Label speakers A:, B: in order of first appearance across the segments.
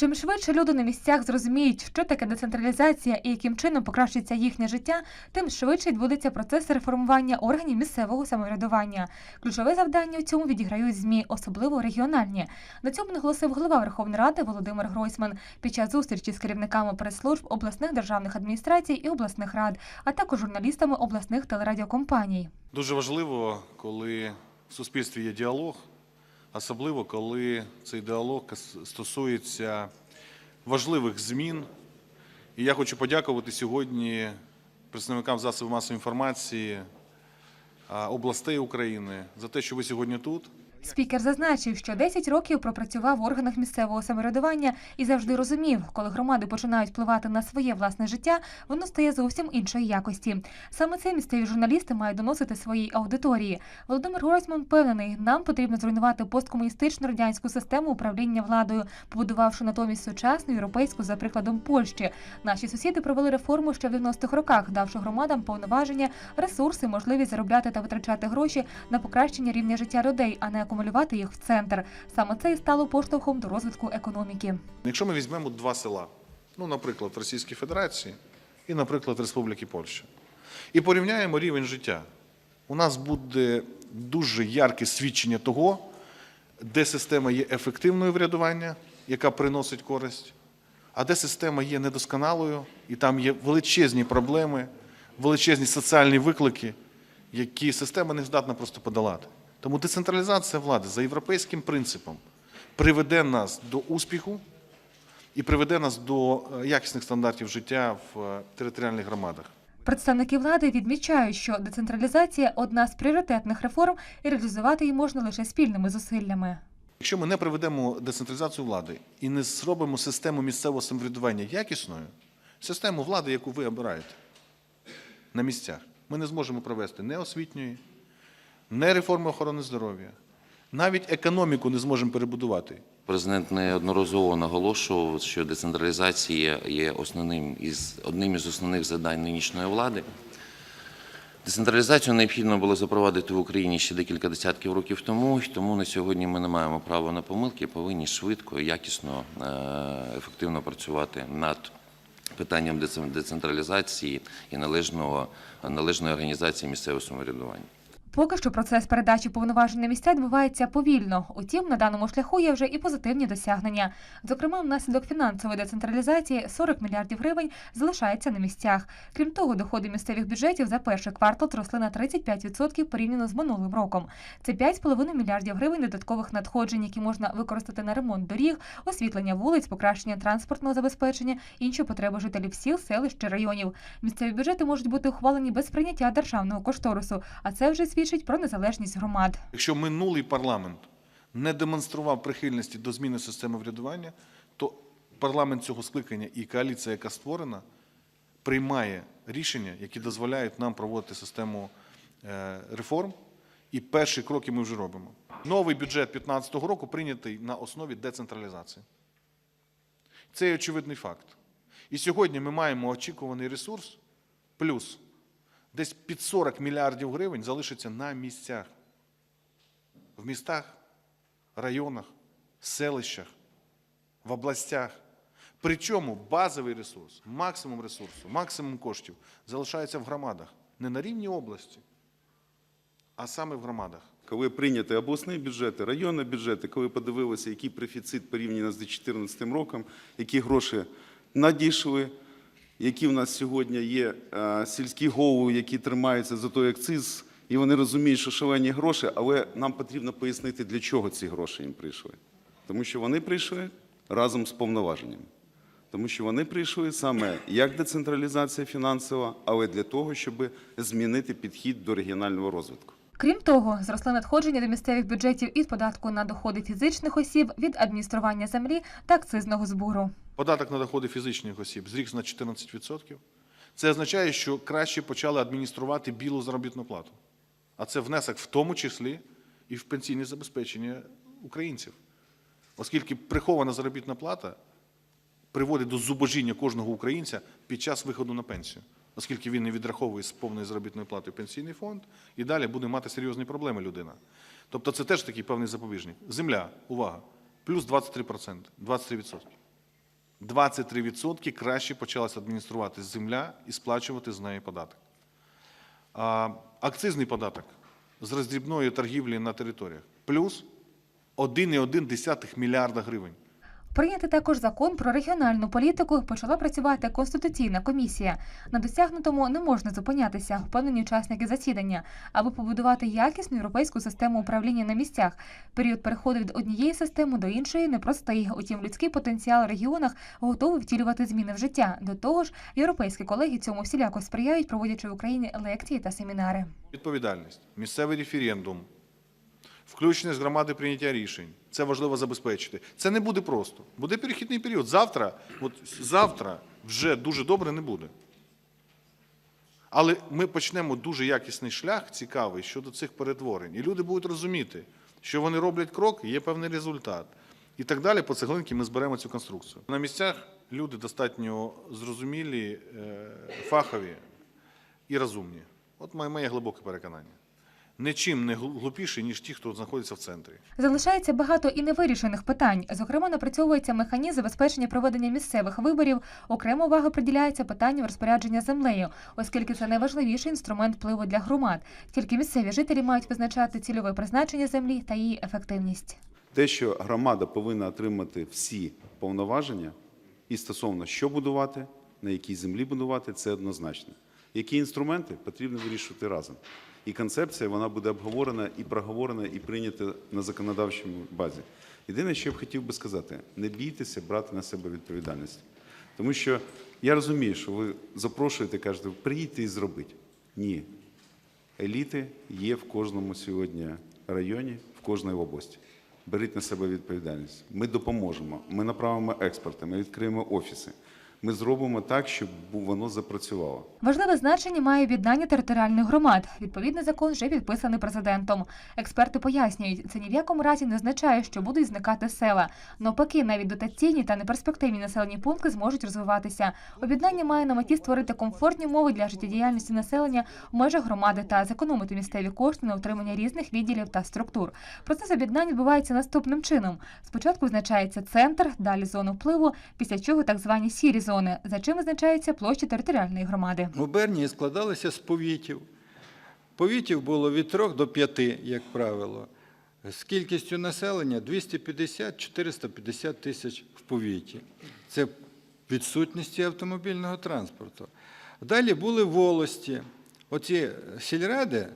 A: Чим швидше люди на місцях зрозуміють, що таке децентралізація і яким чином покращиться їхнє життя, тим швидше відбудеться процес реформування органів місцевого самоврядування. Ключове завдання у цьому відіграють змі, особливо регіональні. На цьому наголосив голова Верховної Ради Володимир Гройсман під час зустрічі з керівниками прес-служб обласних державних адміністрацій і обласних рад, а також журналістами обласних телерадіокомпаній.
B: Дуже важливо, коли в суспільстві є діалог, особливо коли цей діалог стосується важливих змін. І я хочу подякувати сьогодні представникам засобів масової інформації областей України за те, що ви сьогодні тут.
A: Спікер зазначив, що 10 років пропрацював в органах місцевого самоврядування і завжди розумів, коли громади починають впливати на своє власне життя, воно стає зовсім іншої якості. Саме це місцеві журналісти мають доносити своїй аудиторії. Володимир Гройсман впевнений, нам потрібно зруйнувати посткомуністичну радянську систему управління владою, побудувавши натомість сучасну європейську за прикладом Польщі. Наші сусіди провели реформу ще в 90-х роках, давши громадам повноваження, ресурси, можливість заробляти та витрачати гроші на покращення рівня життя людей, а не акумулювати їх в центр. Саме це і стало поштовхом до розвитку економіки.
B: Якщо ми візьмемо два села, ну, наприклад, в Російській Федерації і, наприклад, Республіки Польща, і порівняємо рівень життя, у нас буде дуже ярке свідчення того, де система є ефективною врядування, яка приносить користь, а де система є недосконалою, і там є величезні проблеми, величезні соціальні виклики, які система не здатна просто подолати. Тому децентралізація влади за європейським принципом приведе нас до успіху і приведе нас до е, якісних стандартів життя в е, територіальних громадах.
A: Представники влади відмічають, що децентралізація одна з пріоритетних реформ, і реалізувати її можна лише спільними зусиллями.
B: Якщо ми не проведемо децентралізацію влади і не зробимо систему місцевого самоврядування якісною, систему влади, яку ви обираєте на місцях, ми не зможемо провести не освітньої, не реформи охорони здоров'я, навіть економіку не зможемо перебудувати.
C: Президент неодноразово наголошував, що децентралізація є основним із одним із основних завдань нинішньої влади. Децентралізацію необхідно було запровадити в Україні ще декілька десятків років тому, і тому на сьогодні ми не маємо права на помилки, повинні швидко, якісно, е, ефективно працювати над питанням децен- децентралізації і належного, належної організації місцевого самоврядування.
A: Поки що процес передачі повноважень на місця відбувається повільно. Утім, на даному шляху є вже і позитивні досягнення. Зокрема, внаслідок фінансової децентралізації 40 мільярдів гривень залишається на місцях. Крім того, доходи місцевих бюджетів за перший квартал зросли на 35% порівняно з минулим роком. Це 5,5 мільярдів гривень додаткових надходжень, які можна використати на ремонт доріг, освітлення вулиць, покращення транспортного забезпечення, інші потреби жителів сіл, селищ чи районів. Місцеві бюджети можуть бути ухвалені без прийняття державного кошторису, а це вже свідчить про незалежність громад.
B: Якщо минулий парламент не демонстрував прихильності до зміни системи врядування, то парламент цього скликання і коаліція, яка створена, приймає рішення, які дозволяють нам проводити систему е, реформ. І перші кроки ми вже робимо. Новий бюджет 2015 року прийнятий на основі децентралізації. Це є очевидний факт. І сьогодні ми маємо очікуваний ресурс плюс десь під 40 мільярдів гривень залишиться на місцях. В містах, районах, селищах, в областях. Причому базовий ресурс, максимум ресурсу, максимум коштів залишається в громадах. Не на рівні області, а саме в громадах.
D: Коли прийняті обласні бюджети, районні бюджети, коли подивилися, який профіцит порівняно з 2014 роком, які гроші надійшли, які в нас сьогодні є е, сільські голови, які тримаються за той акциз, і вони розуміють, що шалені гроші, але нам потрібно пояснити, для чого ці гроші їм прийшли. Тому що вони прийшли разом з повноваженнями. Тому що вони прийшли саме як децентралізація фінансова, але для того, щоб змінити підхід до регіонального розвитку.
A: Крім того, зросли надходження до місцевих бюджетів від податку на доходи фізичних осіб, від адміністрування землі та акцизного збору.
B: Податок на доходи фізичних осіб зріс на 14%. Це означає, що краще почали адмініструвати білу заробітну плату. А це внесок в тому числі і в пенсійне забезпечення українців. Оскільки прихована заробітна плата приводить до зубожіння кожного українця під час виходу на пенсію, оскільки він не відраховує з повної заробітної плати в пенсійний фонд, і далі буде мати серйозні проблеми людина. Тобто це теж такий певний запобіжник. Земля, увага, плюс 23%, 23%. 23% краще почалася адмініструвати земля і сплачувати з неї податок. Акцизний податок з роздрібної торгівлі на територіях плюс 1,1 мільярда гривень.
A: Прийнятий також закон про регіональну політику почала працювати конституційна комісія. На досягнутому не можна зупинятися, впевнені учасники засідання, аби побудувати якісну європейську систему управління на місцях. Період переходу від однієї системи до іншої непростий. Утім, людський потенціал в регіонах готовий втілювати зміни в життя. До того ж, європейські колеги цьому всіляко сприяють, проводячи в Україні лекції та семінари.
B: Відповідальність, місцевий референдум, включеність громади прийняття рішень. Це важливо забезпечити. Це не буде просто. Буде перехідний період. Завтра, от завтра вже дуже добре не буде. Але ми почнемо дуже якісний шлях, цікавий щодо цих перетворень. І люди будуть розуміти, що вони роблять крок, є певний результат. І так далі, по цеглинки ми зберемо цю конструкцію. На місцях люди достатньо зрозумілі, е, фахові і розумні. От моє глибоке переконання. Нічим не глу- глупіші, ніж ті, хто знаходиться в центрі.
A: Залишається багато і невирішених питань. Зокрема, напрацьовується механізм забезпечення проведення місцевих виборів. Окрема увага приділяється питанню розпорядження землею, оскільки це найважливіший інструмент впливу для громад. Тільки місцеві жителі мають визначати цільове призначення землі та її ефективність.
D: Те, що громада повинна отримати всі повноваження і стосовно що будувати, на якій землі будувати, це однозначно. Які інструменти потрібно вирішувати разом. І концепція вона буде обговорена і проговорена, і прийнята на законодавчому базі. Єдине, що я б хотів би сказати, не бійтеся брати на себе відповідальність. Тому що я розумію, що ви запрошуєте, кажете, приїдьте і зробіть. Ні. Еліти є в кожному сьогодні районі, в кожній області. Беріть на себе відповідальність. Ми допоможемо, ми направимо експерти, ми відкриємо офіси. Ми зробимо так, щоб воно запрацювало.
A: Важливе значення має об'єднання територіальних громад. Відповідний закон вже підписаний президентом. Експерти пояснюють, це ні в якому разі не означає, що будуть зникати села. Навпаки, навіть дотаційні та неперспективні населені пункти зможуть розвиватися. Об'єднання має на меті створити комфортні умови для життєдіяльності населення в межах громади та зекономити місцеві кошти на утримання різних відділів та структур. Процес об'єднання відбувається наступним чином: спочатку визначається центр, далі зону впливу, після чого так звані сірі зони, за чим визначається площа територіальної громади.
E: Губернії складалися з повітів. Повітів було від 3 до 5, як правило. З кількістю населення 250-450 тисяч в повіті. Це відсутності автомобільного транспорту. Далі були волості. Оці сільради,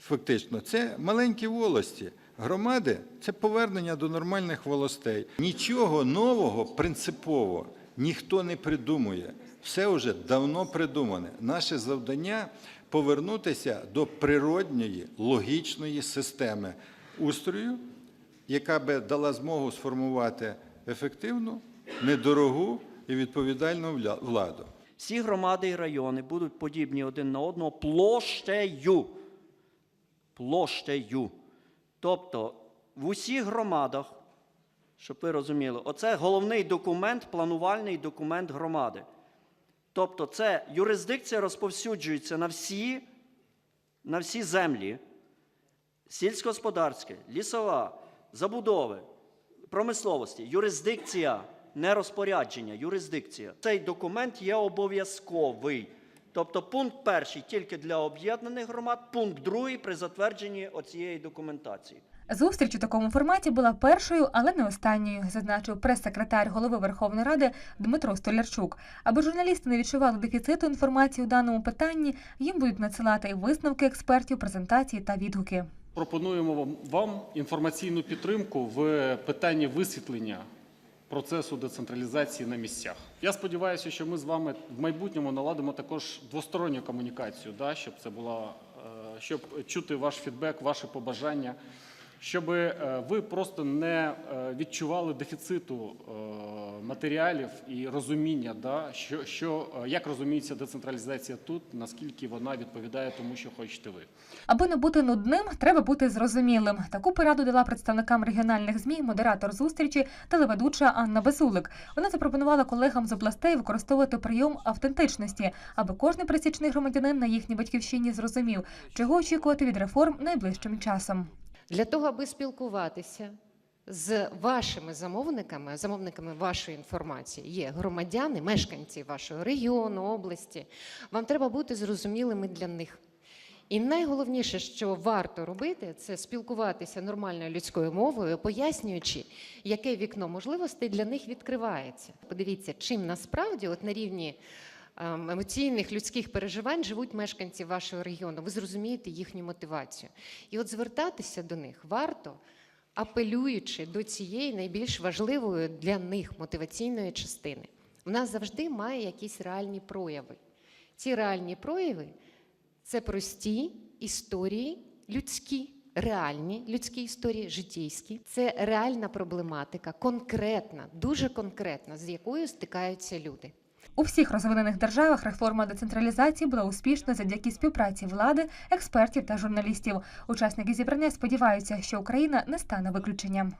E: фактично, це маленькі волості. Громади це повернення до нормальних волостей. Нічого нового принципово ніхто не придумує. Все вже давно придумане. Наше завдання повернутися до природньої логічної системи устрою, яка би дала змогу сформувати ефективну, недорогу і відповідальну владу.
F: Всі громади і райони будуть подібні один на одного площею. Площею. Тобто в усіх громадах, щоб ви розуміли, оце головний документ, планувальний документ громади. Тобто, це юрисдикція розповсюджується на всі, на всі землі, сільськогосподарське, лісова, забудови, промисловості, юрисдикція, не розпорядження, юрисдикція. Цей документ є обов'язковий. Тобто пункт перший тільки для об'єднаних громад, пункт другий при затвердженні оцієї документації.
A: Зустріч у такому форматі була першою, але не останньою, зазначив прес-секретар голови Верховної Ради Дмитро Столярчук. Аби журналісти не відчували дефіциту інформації у даному питанні, їм будуть надсилати і висновки експертів, презентації та відгуки.
G: Пропонуємо вам- інформаційну підтримку в питанні висвітлення процесу децентралізації на місцях. Я сподіваюся, що ми з вами в майбутньому наладимо також двосторонню комунікацію, да, щоб це була, е, щоб чути ваш фідбек, ваші побажання, щоб ви просто не е, відчували дефіциту е, матеріалів і розуміння, да, що, що, е, як розуміється децентралізація тут, наскільки вона відповідає тому, що хочете ви.
A: Аби не бути нудним, треба бути зрозумілим. Таку пораду дала представникам регіональних змі модератор зустрічі, телеведуча Анна Безулик. Вона запропонувала колегам з областей використовувати прийом автентичності, аби кожний присічний громадянин на їхній батьківщині зрозумів, чого очікувати від реформ найближчим часом.
H: Для того, аби спілкуватися, з вашими замовниками, замовниками вашої інформації є громадяни, мешканці вашого регіону, області. Вам треба бути зрозумілими для них. І найголовніше, що варто робити, це спілкуватися нормальною людською мовою, пояснюючи, яке вікно можливостей для них відкривається. Подивіться, чим насправді, от на рівні емоційних людських переживань живуть мешканці вашого регіону. Ви зрозумієте їхню мотивацію. І от звертатися до них варто, апелюючи до цієї найбільш важливої для них мотиваційної частини. В нас завжди має якісь реальні прояви. Ці реальні прояви це прості історії, людські, реальні людські історії, житейські. Це реальна проблематика, конкретна, дуже конкретна, з якою стикаються люди.
A: У всіх розвинених державах реформа децентралізації була успішна завдяки співпраці влади, експертів та журналістів. Учасники зібрання сподіваються, що Україна не стане виключенням.